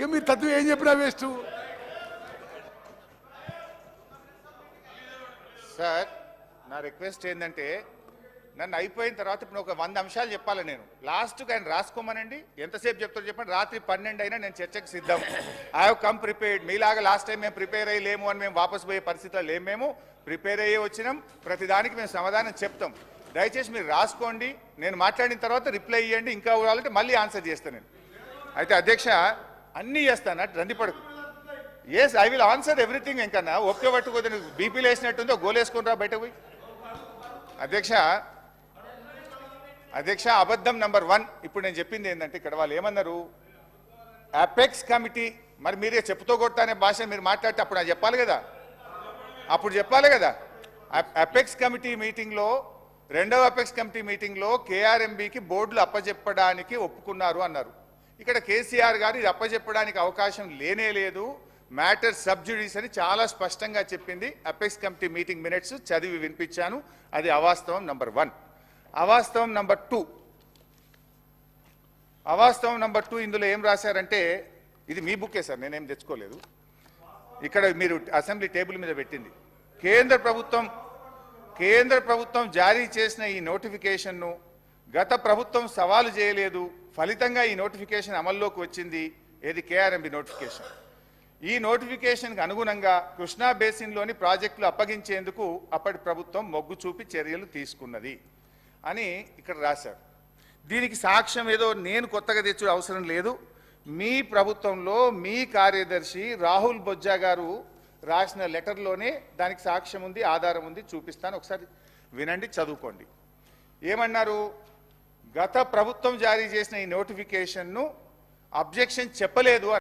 ఇక మీరు తత్వం ఏం చెప్పినా వేస్ట్. సార్ నా రిక్వెస్ట్ ఏంటంటే నన్ను అయిపోయిన తర్వాత ఇప్పుడు ఒక వంద అంశాలు చెప్పాలి నేను. లాస్ట్కి ఆయన రాసుకోమనండి. ఎంతసేపు చెప్తారు చెప్పండి. రాత్రి పన్నెండు అయినా నేను చర్చకు సిద్ధం. ఐ హావ్ కమ్ ప్రిపేర్డ్ మీలాగా లాస్ట్ టైం మేము ప్రిపేర్ అయ్యి లేము అని మేము వాపసు పోయే పరిస్థితిలో లేము మేము. ప్రిపేర్ అయ్యే వచ్చినాం. ప్రతిదానికి మేము సమాధానం చెప్తాం. దయచేసి మీరు రాసుకోండి. నేను మాట్లాడిన తర్వాత రిప్లై ఇవ్వండి ఇంకా కావాలంటే మళ్ళీ ఆన్సర్ చేస్తాను నేను. అయితే అధ్యక్ష అన్నీ చేస్తాను? అటు పడుకు. Yes I will answer everything ఇంకన్నా ఒకే పట్టుకోదు బీపీలు వేసినట్టుందో గోలేసుకుని రా బయట పోయి. అధ్యక్ష అధ్యక్ష అబద్ధం నంబర్ వన్ ఇప్పుడు నేను చెప్పింది ఏంటంటే ఇక్కడ వాళ్ళు ఏమన్నారు? అపెక్స్ కమిటీ మరి మీరే చెప్పుతో కొడతానే భాష మీరు మాట్లాడితే అప్పుడు నాకు చెప్పాలి కదా? అప్పుడు చెప్పాలి కదా? అపెక్స్ కమిటీ మీటింగ్లో రెండవ అపెక్స్ కమిటీ మీటింగ్లో కేఆర్ఎంబికి బోర్డులు అప్పచెప్పడానికి ఒప్పుకున్నారు అన్నారు. ఇక్కడ కేసీఆర్ గారు ఇది అప్పచెప్పడానికి అవకాశం లేనే లేదు. మ్యాటర్ సబ్జుడీస్ అని చాలా స్పష్టంగా చెప్పింది. అపెక్స్ కమిటీ మీటింగ్ మినిట్స్ చదివి వినిపించాను. అది అవాస్తవం నంబర్ వన్. అవాస్తవం నంబర్ టూ. అవాస్తవం నంబర్ టూ ఇందులో ఏం రాశారంటే ఇది మీ బుక్కే సార్ నేనేం తెచ్చుకోలేదు. ఇక్కడ మీరు అసెంబ్లీ టేబుల్ మీద పెట్టింది. కేంద్ర ప్రభుత్వం కేంద్ర ప్రభుత్వం జారీ చేసిన ఈ నోటిఫికేషన్ను గత ప్రభుత్వం సవాలు చేయలేదు. ఫలితంగా ఈ నోటిఫికేషన్ అమల్లోకి వచ్చింది. ఏది కేఆర్ఎంబి నోటిఫికేషన్. ఈ నోటిఫికేషన్కి అనుగుణంగా కృష్ణా బేసిన్లోని ప్రాజెక్టులు అప్పగించేందుకు అప్పటి ప్రభుత్వం మొగ్గు చూపి చర్యలు తీసుకున్నది అని ఇక్కడ రాశారు. దీనికి సాక్ష్యం ఏదో నేను కొత్తగా తెచ్చే అవసరం లేదు. మీ ప్రభుత్వంలో మీ కార్యదర్శి రాహుల్ బొజ్జా గారు రాసిన లెటర్లోనే దానికి సాక్ష్యం ఉంది ఆధారం ఉంది చూపిస్తాను. ఒకసారి వినండి చదువుకోండి. ఏమన్నారు? గత ప్రభుత్వం జారీ చేసిన ఈ నోటిఫికేషన్ను అబ్జెక్షన్ చెప్పలేదు